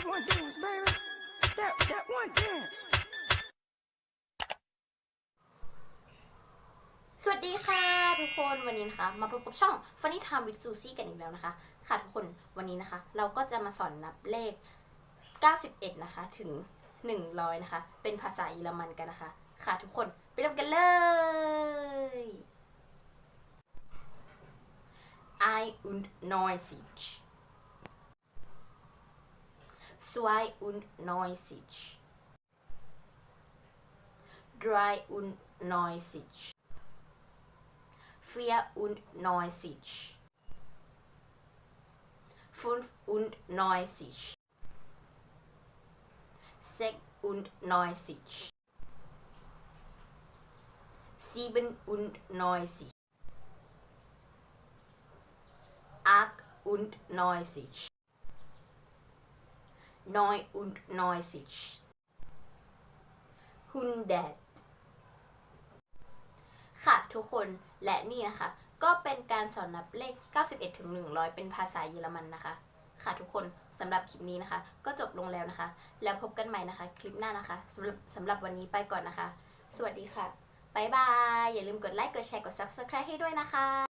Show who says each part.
Speaker 1: That one dance, baby. That that one dance.
Speaker 2: สวัสดีค่ะทุกคนวันนี้นะคะ มาพบกับช่อง Funny Time with Susie กันอีกแล้วนะคะ ค่ะทุกคนวันนี้นะคะ เราก็จะมาสอนนับเลข 91 นะคะ ถึง 100 นะคะ เป็นภาษาเยอรมันกันนะคะ ค่ะทุกคนไปเริ่มกันเลย I und neunzig 92 93 94 95 96 97 98 Neu und neunzig. hundert ค่ะทุกคนและนี่นะคะ ก็เป็นการสอนนับเลข 91ถึง100 เป็นภาษาเยอรมันนะคะ ค่ะทุกคนสำหรับคลิปนี้นะคะ ก็จบลงแล้วนะคะ แล้วพบกันใหม่นะคะ คลิปหน้านะคะสำหรับสำหรับวันนี้ไปก่อนนะคะ สวัสดีค่ะบายบาย อย่าลืมกดไลค์ กดแชร์ กด subscribe ให้ด้วยนะคะ